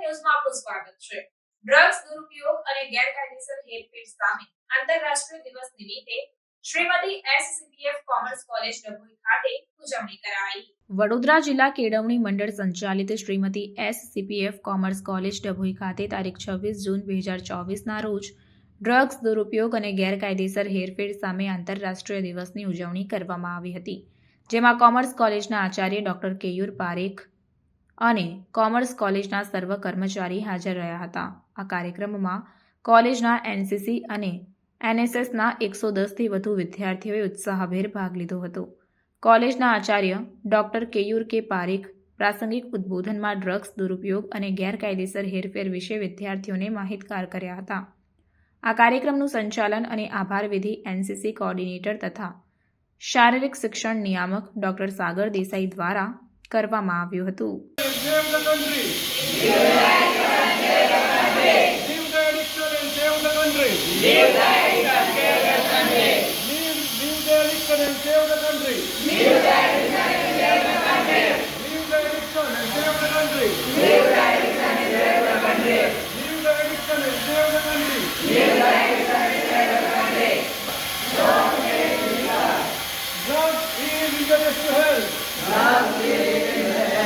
સ્વાગત છે. ડ્રગ્સ, દુરુપયોગ અને ગેરકાયદેસર હેરફેર સામે આંતરરાષ્ટ્રીય દિવસ નિમિત્તે Shrimati SCPF commerce college Dabhoi ખાતે ઉજવણી કરાઈ. વડોદરા જિલ્લા કેળવણી મંડળ સંચાલિત Shrimati S CPF commerce college Dabhoi ખાતે તારીખ છવ્વીસ જૂન બે હજાર ચોવીસના રોજ ડ્રગ્સ, દુરુપયોગ અને ગેરકાયદેસર હેરફેર સામે આંતરરાષ્ટ્રીય દિવસની ઉજવણી કરવામાં આવી હતી, જેમાં કોમર્સ કોલેજના આચાર્ય ડોક્ટર કેયુર પારેખ અને કોમર્સ કોલેજના સર્વ કર્મચારી હાજર રહ્યા હતા. આ કાર્યક્રમમાં કોલેજના એનસીસી અને એનએસએસના એકસો દસથી વધુ વિદ્યાર્થીઓએ ઉત્સાહભેર ભાગ લીધો હતો. કોલેજના આચાર્ય ડોક્ટર કેયુર કે પારેખ પ્રાસંગિક ઉદ્બોધનમાં ડ્રગ્સ, દુરુપયોગ અને ગેરકાયદેસર હેરફેર વિશે વિદ્યાર્થીઓને માહિતગાર કર્યા હતા. આ કાર્યક્રમનું સંચાલન અને આભાર વિધિ એનસીસી કોઓર્ડિનેટર તથા શારીરિક શિક્ષણ નિયામક ડોક્ટર સાગર દેસાઈ દ્વારા કરવામાં આવ્યું હતું. Leave the addiction and save the country. He is in the best health.